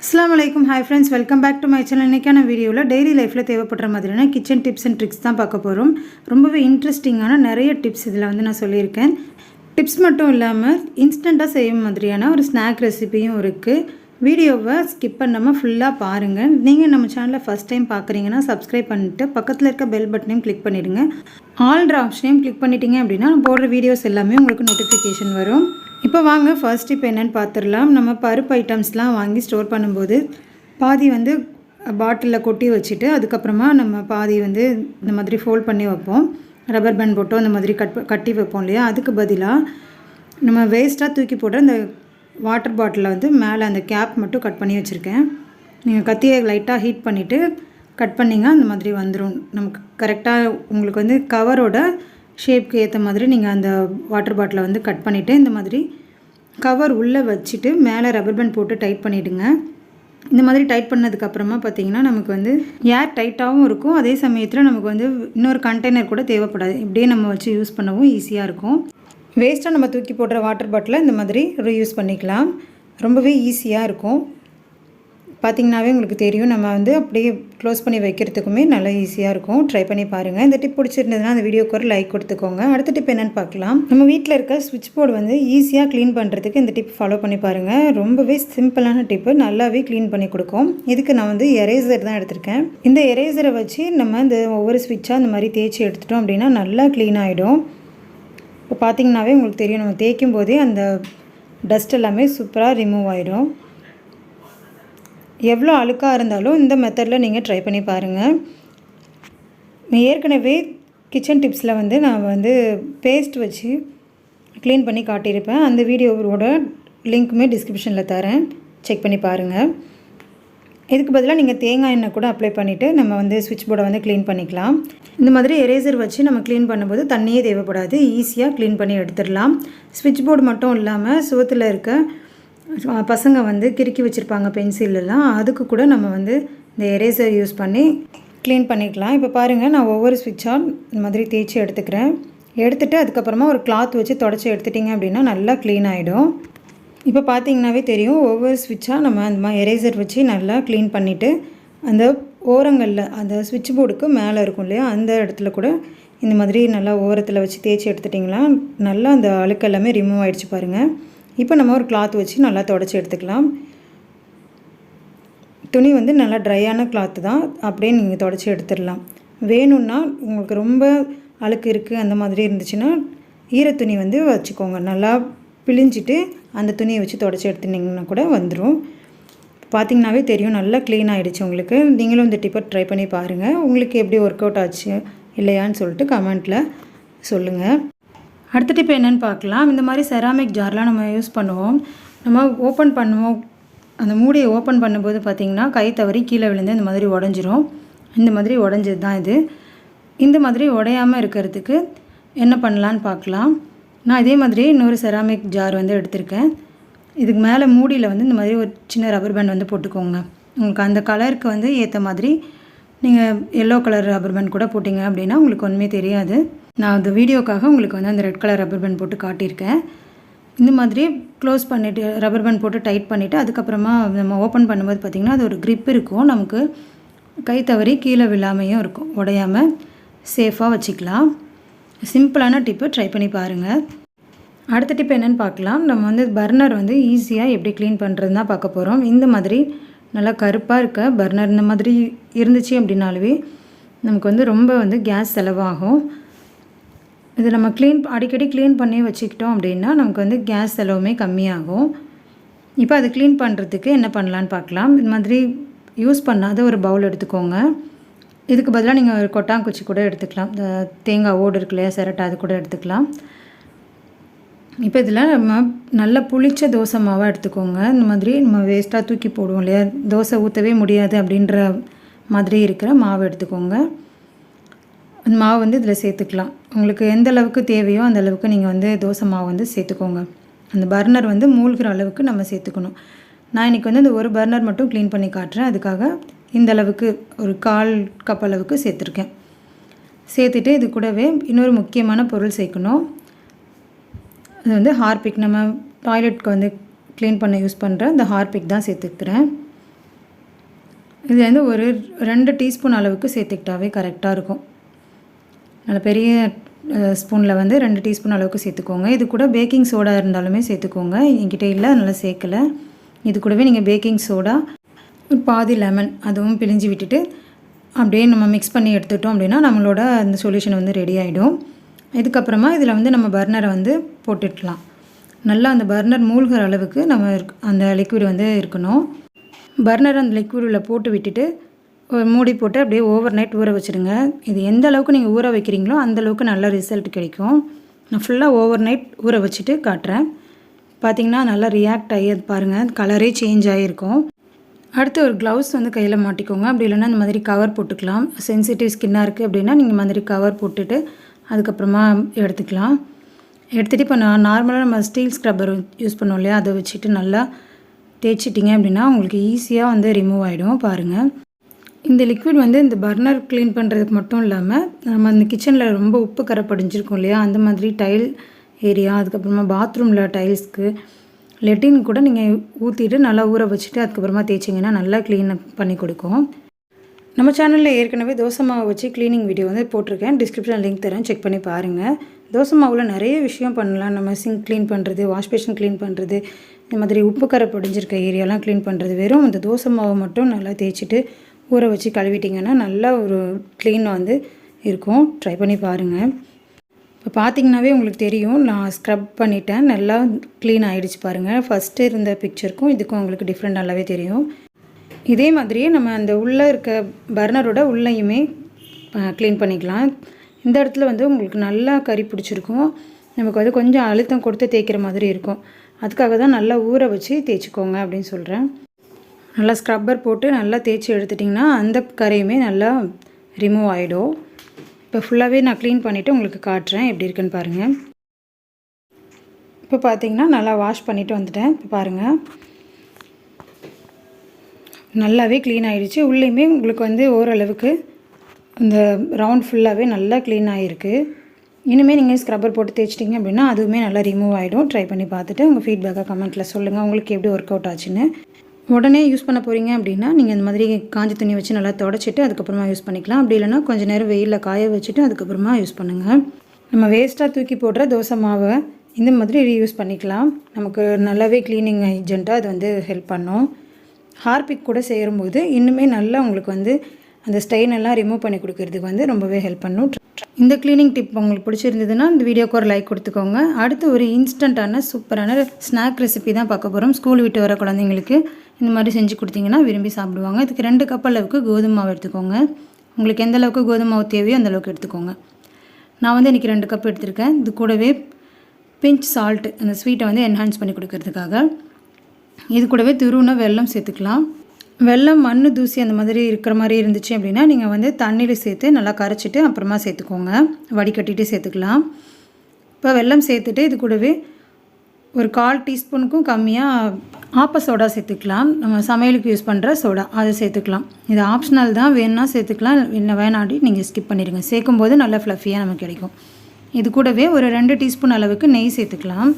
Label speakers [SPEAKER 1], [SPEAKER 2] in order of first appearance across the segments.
[SPEAKER 1] அஸ்லாம் வலைக்கும் hi friends welcome back to my channel இன்றைக்கான வீடியோவில் டெய்லி லைஃப்பில் தேவைப்படுற மாதிரியான கிச்சன் டிப்ஸ் அண்ட் ட்ரிக்ஸ் தான் பார்க்க போகிறோம் ரொம்பவே இன்ட்ரெஸ்டிங்கான நிறைய டிப்ஸ் இதில் வந்து நான் சொல்லியிருக்கேன். டிப்ஸ் மட்டும் இல்லாமல் இன்ஸ்டண்ட்டாக செய்யும் மாதிரியான ஒரு ஸ்நாக் ரெசிபியும் இருக்குது வீடியோவை ஸ்கிப் பண்ணாமல் ஃபுல்லாக பாருங்கள் நீங்கள் நம்ம சேனலை ஃபஸ்ட் டைம் பார்க்குறீங்கன்னா சப்ஸ்கிரைப் பண்ணிவிட்டு பக்கத்தில் இருக்க பெல் பட்டனையும் கிளிக் பண்ணிடுங்க. ஆல்ட்ரு ஆப்ஷனையும் கிளிக் பண்ணிட்டீங்க அப்படின்னா போடுற வீடியோஸ் எல்லாமே உங்களுக்கு நோட்டிஃபிகேஷன் வரும். இப்போ வாங்க ஃபர்ஸ்ட் இப்போ என்னென்னு பார்த்துடலாம் நம்ம பருப்பு ஐட்டம்ஸ்லாம் வாங்கி ஸ்டோர் பண்ணும்போது பாதி வந்து பாட்டிலில் கொட்டி வச்சுட்டு அதுக்கப்புறமா நம்ம பாதி வந்து இந்த மாதிரி ஃபோல்ட் பண்ணி வைப்போம். ரப்பர் பேண்ட் போட்டோ அந்த மாதிரி கட் கட்டி வைப்போம் இல்லையா? அதுக்கு பதிலாக நம்ம வேஸ்ட்டாக தூக்கி போட்டு அந்த வாட்டர் பாட்டிலில் வந்து மேலே அந்த கேப் மட்டும் கட் பண்ணி வச்சுருக்கேன். நீங்கள் கத்தியை லைட்டாக ஹீட் பண்ணிவிட்டு கட் பண்ணிங்க அந்த மாதிரி வந்துடும் நமக்கு கரெக்டாக உங்களுக்கு வந்து கவரோட ஷேப்க்கு ஏற்ற மாதிரி நீங்கள் அந்த வாட்டர் பாட்டிலை வந்து கட் பண்ணிவிட்டு இந்த மாதிரி கவர் உள்ளே வச்சுட்டு மேலே ரப்பர் பேண்ட் போட்டு டைட் பண்ணிவிடுங்க இந்த மாதிரி டைட் பண்ணதுக்கப்புறமா பார்த்தீங்கன்னா நமக்கு வந்து ஏர் டைட்டாகவும் இருக்கும். அதே சமயத்தில் நமக்கு வந்து இன்னொரு கண்டெய்னர் கூட தேவைப்படாது. இப்படியே நம்ம வச்சு யூஸ் பண்ணவும் ஈஸியாக இருக்கும். வேஸ்ட்டாக நம்ம தூக்கி போடுற வாட்டர் பாட்டிலை இந்த மாதிரி ரீயூஸ் பண்ணிக்கலாம். ரொம்பவே ஈஸியாக இருக்கும். பார்த்திங்கனாவே உங்களுக்கு தெரியும். நம்ம வந்து அப்படியே க்ளோஸ் பண்ணி வைக்கிறதுக்குமே நல்லா ஈஸியாக இருக்கும். ட்ரை பண்ணி பாருங்கள் இந்த டிப் பிடிச்சிருந்ததுன்னா அந்த வீடியோக்கு ஒரு லைக் கொடுத்துக்கோங்க. அடுத்த டிப் என்னென்னு பார்க்கலாம். நம்ம வீட்டில் இருக்க சுவிட்ச் போர்டு வந்து ஈஸியாக க்ளீன் பண்ணுறதுக்கு இந்த டிப் ஃபாலோ பண்ணி பாருங்கள் ரொம்பவே சிம்பிளான டிப்பு நல்லாவே க்ளீன் பண்ணி கொடுக்கும். இதுக்கு நான் வந்து எரேசர் தான் எடுத்திருக்கேன். இந்த எரேசரை வச்சு நம்ம இந்த ஒவ்வொரு ஸ்விட்சாக இந்த மாதிரி தேய்ச்சி எடுத்துட்டோம் அப்படின்னா நல்லா க்ளீன் ஆகிடும் இப்போ பார்த்திங்கனாவே உங்களுக்கு தெரியும். நம்ம தேய்க்கும் போதே அந்த டஸ்ட் எல்லாமே சூப்பராக ரிமூவ் ஆகிடும் எவ்வளோ அழுக்காக இருந்தாலும் இந்த மெத்தடில் நீங்கள் ட்ரை பண்ணி பாருங்கள் ஏற்கனவே கிச்சன் டிப்ஸில் வந்து நான் வந்து பேஸ்ட் வச்சு க்ளீன் பண்ணி காட்டியிருப்பேன். அந்த வீடியோவோட லிங்க்குமே டிஸ்கிரிப்ஷனில் தரேன். செக் பண்ணி பாருங்கள் இதுக்கு பதிலாக நீங்கள் தேங்காய் எண்ணெய் கூட அப்ளை பண்ணிவிட்டு நம்ம வந்து சுவிட்ச் போர்டை வந்து க்ளீன் பண்ணிக்கலாம். இந்த மாதிரி எரேசர் வச்சு நம்ம க்ளீன் பண்ணும்போது தண்ணியே தேவைப்படாது. ஈஸியாக க்ளீன் பண்ணி எடுத்துடலாம். சுவிட்ச் போர்டு மட்டும் இல்லாமல் சுவத்தில் இருக்க பசங்க வந்து கிறுக்கி வச்சுருப்பாங்க பென்சிலெலாம் அதுக்கு கூட நம்ம வந்து இந்த எரேசர் யூஸ் பண்ணி க்ளீன் பண்ணிக்கலாம். இப்போ பாருங்கள் நான் ஒவ்வொரு ஸ்விட்சாக இந்த மாதிரி தேய்ச்சி எடுத்துக்கிறேன். எடுத்துகிட்டு அதுக்கப்புறமா ஒரு கிளாத் வச்சு தொடச்சி எடுத்துட்டிங்க அப்படின்னா நல்லா க்ளீன் ஆகிடும் இப்போ பார்த்தீங்கன்னாவே தெரியும் ஒவ்வொரு ஸ்விட்சாக நம்ம அந்த மாதிரி எரேசர் வச்சு நல்லா க்ளீன் பண்ணிவிட்டு அந்த ஓரங்களில் அந்த சுவிட்ச் போர்டுக்கு மேலே இருக்கும் இல்லையா அந்த இடத்துல கூட இந்த மாதிரி நல்லா ஓரத்தில் வச்சு தேய்ச்சி எடுத்துட்டிங்களா நல்லா அந்த அழுக்கு எல்லாமே ரிமூவ் ஆகிடுச்சு பாருங்கள் இப்போ நம்ம ஒரு கிளாத் வச்சு நல்லா தொடச்சி எடுத்துக்கலாம். துணி வந்து நல்லா ட்ரையான கிளாத்து தான். அப்படியே நீங்கள் தொடச்சி எடுத்துடலாம். வேணும்னா உங்களுக்கு ரொம்ப அழுக்கு இருக்குது அந்த மாதிரி இருந்துச்சுன்னா ஈர துணி வந்து வச்சுக்கோங்க. நல்லா பிழிஞ்சிட்டு அந்த துணியை வச்சு தொடச்சி எடுத்துட்டிங்கன்னா கூட வந்துடும் பார்த்திங்கனாவே தெரியும் நல்லா க்ளீன் ஆகிடுச்சு உங்களுக்கு. நீங்களும் இந்த டிப்பர் ட்ரை பண்ணி பாருங்கள் உங்களுக்கு எப்படி ஒர்க் அவுட் ஆச்சு இல்லையான்னு சொல்லிட்டு கமெண்ட்டில் சொல்லுங்கள் அடுத்த டிப் என்னென்னு பார்க்கலாம். இந்த மாதிரி செராமிக் ஜார்லாம் நம்ம யூஸ் பண்ணுவோம். நம்ம ஓப்பன் பண்ணுவோம். அந்த மூடியை ஓப்பன் பண்ணும்போது பார்த்திங்கன்னா கை தவறி கீழே விழுந்து இந்த மாதிரி உடஞ்சிரும். இந்த மாதிரி உடஞ்சது தான் இது. இந்த மாதிரி உடையாமல் இருக்கிறதுக்கு என்ன பண்ணலான்னு பார்க்கலாம். நான் இதே மாதிரி இன்னொரு செராமிக் ஜார் வந்து எடுத்திருக்கேன். இதுக்கு மேலே மூடியில் வந்து இந்த மாதிரி ஒரு சின்ன ரப்பர் பேண்ட் வந்து போட்டுக்கோங்க. உங்களுக்கு அந்த கலருக்கு வந்து ஏற்ற மாதிரி நீங்கள் எல்லோ கலர் ரப்பர் பேண்ட் கூட போட்டிங்க அப்படின்னா உங்களுக்கு ஒன்றுமே தெரியாது. நான் அந்த வீடியோக்காக உங்களுக்கு வந்து அந்த ரெட் கலர் ரப்பர் பேண்ட் போட்டு காட்டியிருக்கேன். இந்த மாதிரி க்ளோஸ் பண்ணிவிட்டு ரப்பர் பேண்ட் போட்டு டைட் பண்ணிவிட்டு அதுக்கப்புறமா நம்ம ஓப்பன் பண்ணும்போது பார்த்திங்கன்னா அது ஒரு க்ரிப் இருக்கும். நமக்கு கை தவறி கீழே விழாமையும் இருக்கும். உடையாமல் சேஃபாக வச்சுக்கலாம். சிம்பிளான டிப்பு ட்ரை பண்ணி பாருங்கள் அடுத்த டிப் என்னென்னு பார்க்கலாம். நம்ம வந்து பர்னர் வந்து ஈஸியாக எப்படி க்ளீன் பண்ணுறதுன்னு தான் பார்க்க போகிறோம் இந்த மாதிரி நல்லா கருப்பாக இருக்க பர்னர் இந்த மாதிரி இருந்துச்சு அப்படின்னாலுமே நமக்கு வந்து ரொம்ப வந்து கேஸ் செலவாகும். இது நம்ம க்ளீன் அடிக்கடி க்ளீன் பண்ணி வச்சுக்கிட்டோம் அப்படின்னா நமக்கு வந்து கேஸ் செலவுமே கம்மியாகும். இப்போ அது க்ளீன் பண்ணுறதுக்கு என்ன பண்ணலான்னு பார்க்கலாம். இது மாதிரி யூஸ் பண்ணாத ஒரு பவுல் எடுத்துக்கோங்க. இதுக்கு பதிலாக நீங்கள் ஒரு கொட்டாங்குச்சி கூட எடுத்துக்கலாம். இந்த தேங்காய் ஓடு இருக்கு இல்லையா சிரட்டை அது கூட எடுத்துக்கலாம். இப்போ இதில் நம்ம நல்லா புளிச்ச தோசை மாவாக எடுத்துக்கோங்க. இந்த மாதிரி நம்ம வேஸ்ட்டாக தூக்கி போடுவோம் இல்லையா தோசை ஊற்றவே முடியாது அப்படின்ற மாதிரி இருக்கிற மாவு எடுத்துக்கோங்க. அந்த மாவு வந்து இதில் சேர்த்துக்கலாம். உங்களுக்கு எந்த அளவுக்கு தேவையோ அந்த அளவுக்கு நீங்கள் வந்து தோசை மாவு வந்து சேர்த்துக்கோங்க. அந்த பர்னர் வந்து மூழ்கிற அளவுக்கு நம்ம சேர்த்துக்கணும். நான் இன்றைக்கி வந்து இந்த ஒரு பர்னர் மட்டும் க்ளீன் பண்ணி காட்டுறேன். அதுக்காக இந்த அளவுக்கு ஒரு கால் கப் அளவுக்கு சேர்த்துருக்கேன். சேர்த்துட்டு இது கூடவே இன்னொரு முக்கியமான பொருள் சேர்க்கணும். அது வந்து ஹார்பிக் நம்ம டாய்லெட்க்கு வந்து க்ளீன் பண்ண யூஸ் பண்ணுற இந்த ஹார்பிக் தான் சேர்த்துக்கிறேன். இது வந்து ஒரு ரெண்டு டீஸ்பூன் அளவுக்கு சேர்த்துக்கிட்டாவே கரெக்டாக இருக்கும். நல்ல பெரிய ஸ்பூனில் வந்து ரெண்டு டீஸ்பூன் அளவுக்கு சேர்த்துக்கோங்க. இது கூட பேக்கிங் சோடா இருந்தாலுமே சேர்த்துக்கோங்க. என்கிட்ட இல்லை அதனால் சேர்க்கலை. இது கூடவே நீங்கள் பேக்கிங் சோடா ஒரு பாதி லெமன் அதுவும் பிழிஞ்சு விட்டுட்டு அப்படியே நம்ம மிக்ஸ் பண்ணி எடுத்துட்டோம் அப்படின்னா நம்மளோட அந்த சொல்யூஷன் வந்து ரெடி ஆகிடும் இதுக்கப்புறமா இதில் வந்து நம்ம பர்னரை வந்து போட்டுடலாம். நல்லா அந்த பர்னர் மூழ்கிற அளவுக்கு நம்ம அந்த லிக்விட் வந்து இருக்கணும். பர்னர் அந்த லிக்விடில் போட்டு விட்டுட்டு மூடி போட்டு அப்படியே ஓவர் நைட் ஊற வச்சுடுங்க. இது எந்த அளவுக்கு நீங்கள் ஊற வைக்கிறீங்களோ அந்த அளவுக்கு நல்ல ரிசல்ட் கிடைக்கும். நான் ஃபுல்லாக ஓவர் நைட் ஊற வச்சுட்டு காட்டுறேன். பார்த்தீங்கன்னா நல்லா ரியாக்ட் ஆகி அது பாருங்கள் கலரே சேஞ்ச் ஆகிருக்கும் அடுத்து ஒரு க்ளவுஸ் வந்து கையில் மாட்டிக்கோங்க. அப்படி இல்லைன்னா இந்த மாதிரி கவர் போட்டுக்கலாம். சென்சிட்டிவ் ஸ்கின்னாக இருக்குது அப்படின்னா நீங்கள் மாதிரி கவர் போட்டுட்டு அதுக்கப்புறமா எடுத்துக்கலாம். எடுத்துகிட்டு இப்போ நான் நார்மலாக நம்ம ஸ்டீல் ஸ்க்ரப்பர் யூஸ் பண்ணோம் இல்லையா? அதை வச்சுட்டு நல்லா தேய்ச்சிட்டிங்க அப்படின்னா உங்களுக்கு ஈஸியாக வந்து ரிமூவ் ஆகிடும் பாருங்கள் இந்த லிக்விட் வந்து இந்த பர்னர் க்ளீன் பண்ணுறதுக்கு மட்டும் இல்லாமல் நம்ம அந்த கிச்சனில் ரொம்ப உப்பு கரை படிஞ்சிருக்கும் இல்லையா? அந்த மாதிரி டைல் ஏரியா அதுக்கப்புறமா பாத்ரூமில் டைல்ஸ்க்கு லெட்டின் கூட நீங்கள் ஊற்றிட்டு நல்லா ஊற வச்சுட்டு அதுக்கப்புறமா தேய்ச்சிங்கன்னா நல்லா க்ளீன் பண்ணி கொடுக்கும். நம்ம சேனலில் ஏற்கனவே தோசை மாவு வச்சு க்ளீனிங் வீடியோ வந்து போட்டிருக்கேன். டிஸ்கிரிப்ஷன் லிங்க் தரேன். செக் பண்ணி பாருங்கள் தோசை மாவில் நிறைய விஷயம் பண்ணலாம். நம்ம சிங்க் க்ளீன் பண்ணுறது வாஷ் பேஷன் க்ளீன் பண்ணுறது இந்த மாதிரி உப்பு கரை பொடிஞ்சிருக்க ஏரியாலாம் க்ளீன் பண்ணுறது வெறும் அந்த தோசை மாவை மட்டும் நல்லா தேய்ச்சிட்டு ஊற வச்சு கழுவிட்டிங்கன்னா நல்லா ஒரு க்ளீன் வந்து இருக்கும். ட்ரை பண்ணி பாருங்கள் இப்போ பார்த்தீங்கன்னாவே உங்களுக்கு தெரியும் நான் ஸ்க்ரப் பண்ணிட்டேன். நல்லா க்ளீன் ஆகிடுச்சு பாருங்கள் ஃபஸ்ட்டு இருந்த பிக்சருக்கும் இதுக்கும் உங்களுக்கு டிஃப்ரெண்ட் நல்லாவே தெரியும். இதே மாதிரியே நம்ம அந்த உள்ளே இருக்க பர்னரோட உள்ளேயுமே க்ளீன் பண்ணிக்கலாம். இந்த இடத்துல வந்து உங்களுக்கு நல்லா கறி பிடிச்சிருக்கும். நமக்கு வந்து கொஞ்சம் அழுத்தம் கொடுத்து தேய்க்கிற மாதிரி இருக்கும். அதுக்காக தான் நல்லா ஊற வச்சு தேய்ச்சிக்கோங்க அப்படின்னு சொல்கிறேன் நல்லா ஸ்க்ரப்பர் போட்டு நல்லா தேய்ச்சி எடுத்துட்டிங்கன்னா அந்த கரையுமே நல்லா ரிமூவ் ஆகிடும் இப்போ ஃபுல்லாகவே நான் க்ளீன் பண்ணிவிட்டு உங்களுக்கு காட்டுறேன் எப்படி இருக்குன்னு பாருங்கள் இப்போ பார்த்தீங்கன்னா நல்லா வாஷ் பண்ணிவிட்டு வந்துட்டேன். இப்போ பாருங்கள் நல்லாவே க்ளீன் ஆகிடுச்சு உள்ளேயுமே உங்களுக்கு வந்து ஓரளவுக்கு இந்த ரவுண்ட் ஃபுல்லாகவே நல்லா க்ளீன் ஆகிருக்கு இனிமேல் நீங்கள் ஸ்க்ரப்பர் போட்டு தேய்ச்சிட்டிங்க அப்படின்னா அதுவுமே நல்லா ரிமூவ் ஆகிடும் ட்ரை பண்ணி பார்த்துட்டு உங்கள் ஃபீட்பேக்கை கமெண்ட்டில் சொல்லுங்கள் உங்களுக்கு எப்படி ஒர்க் அவுட் ஆச்சுன்னு. உடனே யூஸ் பண்ண போகிறீங்க அப்படின்னா நீங்கள் இந்த மாதிரி காஞ்ச துணி வச்சு நல்லா தொடச்சிட்டு அதுக்கப்புறமா யூஸ் பண்ணிக்கலாம். அப்படி இல்லைன்னா கொஞ்சம் நேரம் வெயிலில் காய வச்சுட்டு அதுக்கப்புறமா யூஸ் பண்ணுங்கள் நம்ம வேஸ்ட்டாக தூக்கி போடுற தோசை மாவை இந்த மாதிரி ரீயூஸ் பண்ணிக்கலாம். நமக்கு நல்லாவே க்ளீனிங் ஏஜென்ட்டாக அது வந்து ஹெல்ப் பண்ணும். ஹார்பிக் கூட சேரும்போது இன்னுமே நல்லா உங்களுக்கு வந்து அந்த ஸ்டெயின் எல்லாம் ரிமூவ் பண்ணி கொடுக்கறதுக்கு வந்து ரொம்பவே ஹெல்ப் பண்ணும். இந்த க்ளீனிங் டிப் உங்களுக்கு பிடிச்சிருந்ததுன்னா இந்த வீடியோக்கு ஒரு லைக் கொடுத்துக்கோங்க. அடுத்து ஒரு இன்ஸ்டண்ட்டான சூப்பரான ஸ்நாக் ரெசிபி தான் பார்க்க போகிறோம் ஸ்கூல் விட்டு வர குழந்தைங்களுக்கு. இந்த மாதிரி செஞ்சு கொடுத்தீங்கன்னா விரும்பி சாப்பிடுவாங்க. இதுக்கு ரெண்டு கப் அளவுக்கு கோதுமை மாவு எடுத்துக்கோங்க. உங்களுக்கு எந்த அளவுக்கு கோதுமை மாவு தேவையோ அந்த அளவுக்கு எடுத்துக்கோங்க. நான் வந்து இன்றைக்கி ரெண்டு கப் எடுத்திருக்கேன். இது கூடவே பிஞ்ச் சால்ட்டு அந்த ஸ்வீட்டை வந்து என்ஹான்ஸ் பண்ணி கொடுக்கறதுக்காக. இது கூடவே துருவுனா வெல்லம் சேர்த்துக்கலாம். வெல்லம் மண் தூசி அந்த மாதிரி இருக்கிற மாதிரி இருந்துச்சு அப்படின்னா நீங்கள் வந்து தண்ணியில் சேர்த்து நல்லா கரைச்சிட்டு அப்புறமா சேர்த்துக்கோங்க. வடிகட்டிட்டு சேர்த்துக்கலாம். இப்போ வெல்லம் சேர்த்துட்டு இது கூடவே ஒரு கால் டீஸ்பூனுக்கும் கம்மியாக ஆப்ப சோடா சேர்த்துக்கலாம். நம்ம சமையலுக்கு யூஸ் பண்ணுற சோடா அதை சேர்த்துக்கலாம். இது ஆப்ஷனல் தான். வேணும்னா சேர்த்துக்கலாம். இல்லை வேணாடி நீங்கள் ஸ்கிப் பண்ணிடுங்க. சேர்க்கும்போது நல்லா ஃப்ளஃபியாக நமக்கு கிடைக்கும். இது கூடவே ஒரு ரெண்டு டீஸ்பூன் அளவுக்கு நெய் சேர்த்துக்கலாம்.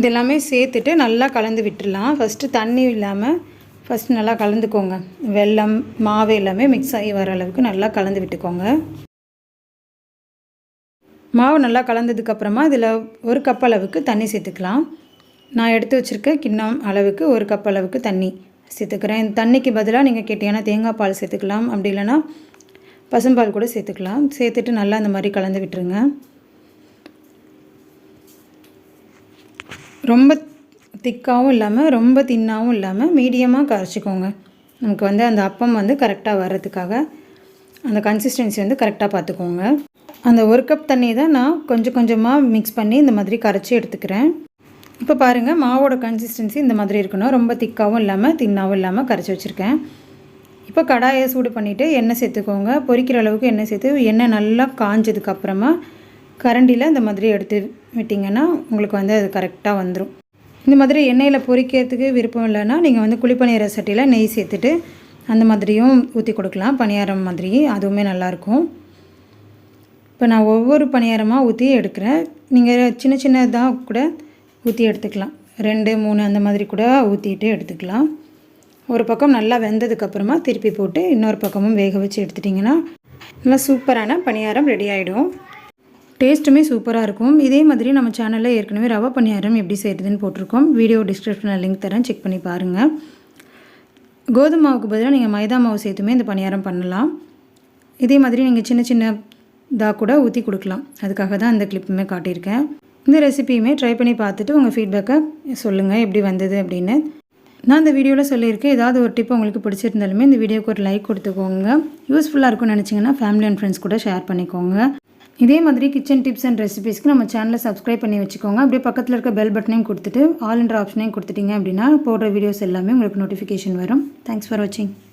[SPEAKER 1] இதெல்லாமே சேர்த்துட்டு நல்லா கலந்து விட்டுடலாம். ஃபஸ்ட்டு தண்ணி இல்லாமல் ஃபஸ்ட்டு நல்லா கலந்துக்கோங்க. வெல்லம் மாவு எல்லாமே மிக்ஸ் ஆகி வர அளவுக்கு நல்லா கலந்து விட்டுக்கோங்க. மாவு நல்லா கலந்ததுக்கப்புறமா இதில் ஒரு கப் அளவுக்கு தண்ணி சேர்த்துக்கலாம். நான் எடுத்து வச்சுருக்க கிண்ணம் அளவுக்கு ஒரு கப் அளவுக்கு தண்ணி சேர்த்துக்கிறேன். இந்த தண்ணிக்கு பதிலாக நீங்கள் கேட்டிங்கன்னா தேங்காய் பால் சேர்த்துக்கலாம். அப்படி இல்லைன்னா பசும்பால் கூட சேர்த்துக்கலாம். சேர்த்துட்டு நல்லா இந்த மாதிரி கலந்து விட்டுருங்க. ரொம்ப திக்காகவும் இல்லாமல் ரொம்ப தின்னாகவும் இல்லாமல் மீடியமாக கரைச்சிக்கோங்க. நமக்கு வந்து அந்த அப்பம் வந்து கரெக்டாக வர்றதுக்காக அந்த கன்சிஸ்டன்சி வந்து கரெக்டாக பார்த்துக்கோங்க. அந்த ஒரு கப் தண்ணி தான் நான் கொஞ்சம் கொஞ்சமாக மிக்ஸ் பண்ணி இந்த மாதிரி கரைச்சி எடுத்துக்கிறேன். இப்போ பாருங்கள் மாவோட கன்சிஸ்டன்சி இந்த மாதிரி இருக்கணும். ரொம்ப திக்காகவும் இல்லாமல் தின்னாகவும் இல்லாமல் கரைச்சி வச்சுருக்கேன். இப்போ கடாயை சூடு பண்ணிவிட்டு எண்ணெய் சேர்த்துக்கோங்க. பொறிக்கிற அளவுக்கு எண்ணெய் சேர்த்து எண்ணெய் நல்லா காஞ்சதுக்கப்புறமா கரண்டியில் இந்த மாதிரி எடுத்து விட்டிங்கன்னா உங்களுக்கு வந்து அது கரெக்டாக வந்துடும் இந்த மாதிரி எண்ணெயில் பொறிக்கிறதுக்கு விருப்பம் இல்லைன்னா நீங்கள் வந்து குழிப்பணியார சட்டியில் நெய் சேர்த்துட்டு அந்த மாதிரியும் ஊற்றி கொடுக்கலாம். பணியாரம் மாதிரி அதுவுமே நல்லாயிருக்கும் இப்போ நான் ஒவ்வொரு பணியாரமாக ஊற்றி எடுக்கிறேன். நீங்கள் சின்ன சின்னதாக கூட ஊற்றி எடுத்துக்கலாம். ரெண்டு மூணு அந்த மாதிரி கூட ஊற்றிட்டு எடுத்துக்கலாம். ஒரு பக்கம் நல்லா வெந்ததுக்கப்புறமா திருப்பி போட்டு இன்னொரு பக்கமும் வேக வச்சு எடுத்துட்டிங்கன்னா நல்லா சூப்பரான பணியாரம் ரெடி ஆகிடும் டேஸ்ட்டுமே சூப்பராக இருக்கும். இதே மாதிரி நம்ம சேனலில் ஏற்கனவே ரவா பணியாரம் எப்படி செய்கிறதுன்னு போட்டிருக்கோம். வீடியோ டிஸ்கிரிப்ஷனில் லிங்க் தரேன். செக் பண்ணி பாருங்கள் கோதுமை மாவுக்கு பதிலாக நீங்கள் மைதா மாவு சேர்த்துமே இந்த பணியாரம் பண்ணலாம். இதே மாதிரி நீங்கள் சின்ன சின்ன இதாக கூட ஊற்றி கொடுக்கலாம். அதுக்காக தான் இந்த கிளிப்புமே காட்டியிருக்கேன். இந்த ரெசிபியுமே ட்ரை பண்ணி பார்த்துட்டு உங்கள் ஃபீட்பேக்கை சொல்லுங்கள் எப்படி வந்தது அப்படின்னு. நான் இந்த வீடியோவில் சொல்லியிருக்கேன் ஏதாவது ஒரு டிப் உங்களுக்கு பிடிச்சிருந்தாலுமே இந்த வீடியோக்கு ஒரு லைக் கொடுத்துக்கோங்க. யூஸ்ஃபுல்லாக இருக்கும்னு நினச்சிங்கன்னா ஃபேமிலி அண்ட் ஃப்ரெண்ட்ஸ் கூட ஷேர் பண்ணிக்கோங்க. இதே மாதிரி கிச்சன் டிப்ஸ் அண்ட் ரெசிபீஸ்க்கு நம்ம சேனலை சப்ஸ்கிரைப் பண்ணி வச்சுக்கோங்க. அப்படியே பக்கத்தில் இருக்க பெல் பட்டனையும் கொடுத்துட்டு ஆல் என்ற ஆப்ஷனையும் கொடுத்துட்டிங்க அப்படின்னா போடுற வீடியோஸ் எல்லாமே உங்களுக்கு நோட்டிஃபிகேஷன் வரும். தேங்க்ஸ் ஃபார் வாட்சிங்